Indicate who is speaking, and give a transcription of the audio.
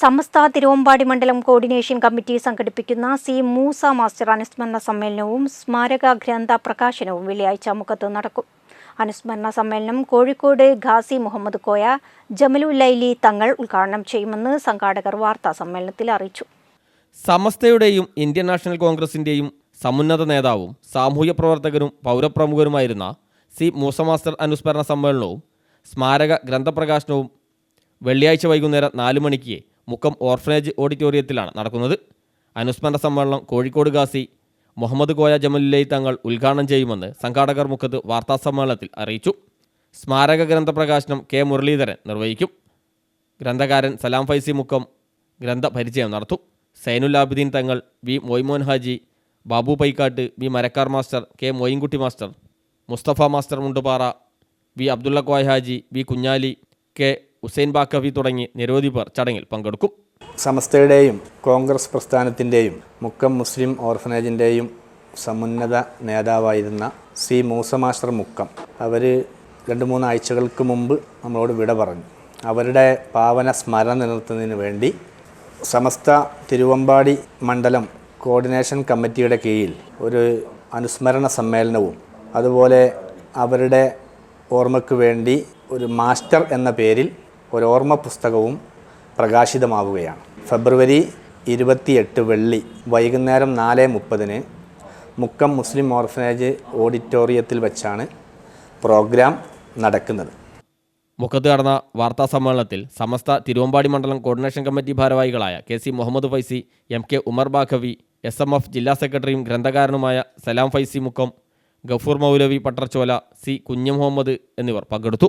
Speaker 1: സമസ്ത തിരുവമ്പാടി മണ്ഡലം coordination committee സംഘടിപ്പിക്കുന്ന C Moosa master അനുസ്മരണ സമ്മേളനവും സ്മാരക ഗ്രന്ഥ പ്രകാശനവും വെള്ളിയാഴ്ച മുഖത്ത് നടക്കും. അനുസ്മരണ സമ്മേളനം കോഴിക്കോട് ഖാസി മുഹമ്മദ് കോയ ജമലു ലൈലി തങ്ങൾ ഉദ്ഘാടനം ചെയ്യുമെന്ന് സംഘാടകർ വാർത്താ സമ്മേളനത്തിൽ അറിയിച്ചു.
Speaker 2: സമസ്തയുടെയും ഇന്ത്യൻ നാഷണൽ കോൺഗ്രസിന്റെയും സമുന്നത നേതാവും സാമൂഹ്യ പ്രവർത്തകനും പൗരപ്രമുഖരുമായിരുന്ന സി മൂസ മാസ്റ്റർ അനുസ്മരണ സമ്മേളനവും സ്മാരക ഗ്രന്ഥപ്രകാശനവും വെള്ളിയാഴ്ച വൈകുന്നേരം നാലു മണിക്ക് മുക്കം ഓർഫനേജ് ഓഡിറ്റോറിയത്തിലാണ് നടക്കുന്നത്. അനുസ്മരണ സമ്മേളനം കോഴിക്കോട് ഗാസി മുഹമ്മദ് കോയ ജമലുല്ലൈ തങ്ങൾ ഉദ്ഘാടനം ചെയ്യുമെന്ന് സംഘാടകർ മുഖത്ത് വാർത്താസമ്മേളനത്തിൽ അറിയിച്ചു. സ്മാരക ഗ്രന്ഥപ്രകാശനം കെ മുരളീധരൻ നിർവഹിക്കും. ഗ്രന്ഥകാരൻ സലാം ഫൈസി മുക്കം ഗ്രന്ഥ പരിചയം നടത്തും. Zainul Abideen Thangal V Moimon Haji Babu Paikkattu V Marakkar master K Moinkutty master Mustafa master Mundupara V Abdulla Koya Haji V Kunhali K Hussain Baqavi തുടങ്ങി നിരവധി പേർ ചടങ്ങിൽ പങ്കെടുക്കും.
Speaker 3: സമസ്തയുടെയും കോൺഗ്രസ് പ്രസ്ഥാനത്തിന്റെയും മുക്കം മുസ്ലിം ഓർഫനേജിന്റെയും സമുന്നത നേതാവായിരുന്ന സി മൂസ മാസ്റ്റർ മുക്കം. അവർ രണ്ട് മൂന്ന് ആഴ്ചകൾക്ക് മുമ്പ് നമ്മളോട് വിട പറഞ്ഞു. അവരുടെ പാവന സ്മരണ നിലനിർത്തുന്നതിന് വേണ്ടി സമസ്ത തിരുവമ്പാടി മണ്ഡലം കോർഡിനേഷൻ കമ്മിറ്റിയുടെ കീഴിൽ ഒരു അനുസ്മരണ സമ്മേളനവും അതുപോലെ അവരുടെ ഓർമ്മയ്ക്ക് വേണ്ടി ഒരു മാസ്റ്റർ എന്ന പേരിൽ ഒരു ഓർമ്മ പുസ്തകവും പ്രകാശിതമാവുകയാണ്. ഫെബ്രുവരി ഇരുപത്തിയെട്ട് വെള്ളി വൈകുന്നേരം നാല് മുപ്പതിന് മുക്കം മുസ്ലിം ഓർഫനേജ് ഓഡിറ്റോറിയത്തിൽ വെച്ചാണ് പ്രോഗ്രാം നടക്കുന്നത്.
Speaker 2: മുഖത്ത് നടന്ന വാർത്താ സമ്മേളനത്തിൽ സമസ്ത തിരുവമ്പാടി മണ്ഡലം കോർഡിനേഷൻ കമ്മിറ്റി ഭാരവാഹികളായ K C Muhammad Faizy M K Umar Baqavi S M F ജില്ലാ സെക്രട്ടറിയും ഗ്രന്ഥകാരനുമായ സലാം ഫൈസി മുക്കം ഗഫൂർ മൗലവി പട്ടർചോല സി കുഞ്ഞു മുഹമ്മദ് എന്നിവർ പങ്കെടുത്തു.